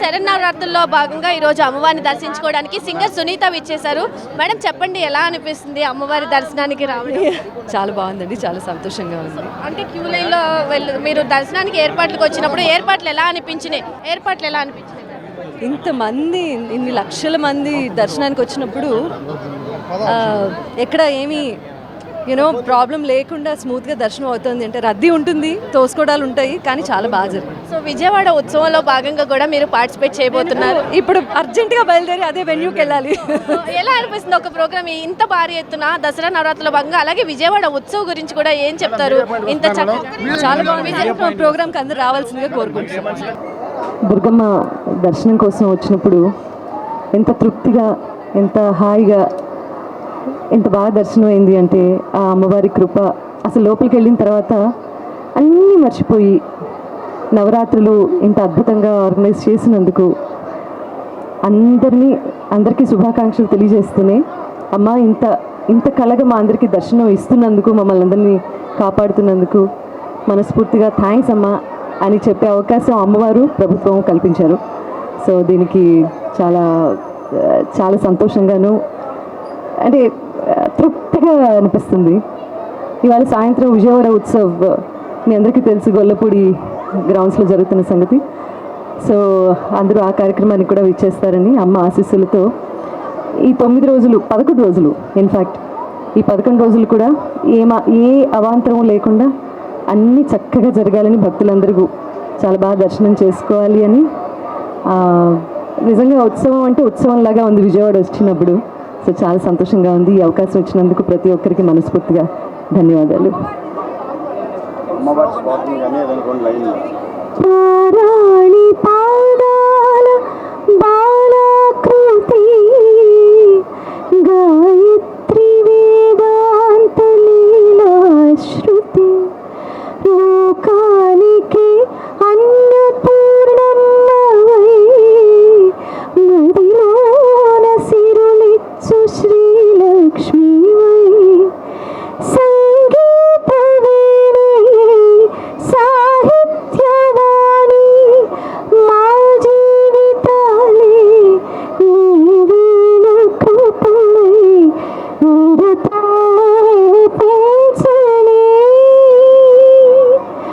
శరన్నవరాత్రుల్లో భాగంగా ఈరోజు అమ్మవారిని దర్శించుకోవడానికి సింగర్ సునీత విచ్చేశారు. మేడం చెప్పండి ఎలా అనిపిస్తుంది అమ్మవారి దర్శనానికి రావడం? చాలా బాగుందండి చాలా సంతోషంగా ఉంది. అంటే క్యూ లైన్లో వెళ్ళి మీరు దర్శనానికి ఏర్పాట్లకు వచ్చినప్పుడు ఏర్పాట్లు ఎలా అనిపించినాయి? ఏర్పాట్లు ఎలా అనిపించినాయి? ఇంతమంది ఇన్ని లక్షల మంది దర్శనానికి వచ్చినప్పుడు ఎక్కడ ఏమీ యూనో ప్రాబ్లం లేకుండా స్మూత్గా దర్శనం అవుతుంది అంటే రద్దీ ఉంటుంది తోసుకోవడాలు ఉంటాయి కానీ చాలా బాగా జరిగింది. సో విజయవాడ ఉత్సవంలో భాగంగా కూడా మీరు పార్టిసిపేట్ చేయబోతున్నారు. ఇప్పుడు అర్జెంటుగా బయలుదేరి అదే వెన్యూకి వెళ్ళాలి ఎలా అనిపిస్తుంది ఒక ప్రోగ్రామ్ ఇంత భారీ ఎత్తున దసరా నవరాత్రుల భాగంగా? అలాగే విజయవాడ ఉత్సవం గురించి కూడా ఏం చెప్తారు? ఇంత చాలా బాగుంది. ప్రోగ్రామ్కి అందరూ రావాల్సిందిగా కోరుకుంటున్నాం. దుర్గమ్మ దర్శనం కోసం వచ్చినప్పుడు ఎంత తృప్తిగా ఎంత హాయిగా ఎంత బాగా దర్శనం అయింది అంటే ఆ అమ్మవారి కృప. అసలు లోపలికి వెళ్ళిన తర్వాత అన్నీ మర్చిపోయి నవరాత్రులు ఇంత అద్భుతంగా ఆర్గనైజ్ చేసినందుకు అందరినీ అందరికీ శుభాకాంక్షలు తెలియజేస్తూనే అమ్మ ఇంత ఇంత కలగా మా అందరికీ దర్శనం ఇస్తున్నందుకు మమ్మల్ని అందరినీ కాపాడుతున్నందుకు మనస్ఫూర్తిగా థ్యాంక్స్ అమ్మా అని చెప్పే అవకాశం అమ్మవారు ప్రభుత్వం కల్పించారు. సో దీనికి చాలా చాలా సంతోషంగాను అంటే తృప్తిగా అనిపిస్తుంది. ఇవాళ సాయంత్రం విజయవాడ ఉత్సవ్ మీ అందరికీ తెలుసు గొల్లపూడి గ్రౌండ్స్లో జరుగుతున్న సంగతి. సో అందరూ ఆ కార్యక్రమానికి కూడా విచ్చేస్తారని అమ్మ ఆశీస్సులతో ఈ తొమ్మిది రోజులు పదకొండు రోజులు ఇన్ఫ్యాక్ట్ ఈ పదకొండు రోజులు కూడా ఏ మా ఏ అవాంతరం లేకుండా అన్నీ చక్కగా జరగాలని భక్తులందరూ చాలా బాగా దర్శనం చేసుకోవాలి అని నిజంగా ఉత్సవం అంటే ఉత్సవంలాగా ఉంది విజయవాడ వచ్చినప్పుడు. సో చాలా సంతోషంగా ఉంది. ఈ అవకాశం ఇచ్చినందుకు ప్రతి ఒక్కరికి మనస్ఫూర్తిగా ధన్యవాదాలు. పారాణి పా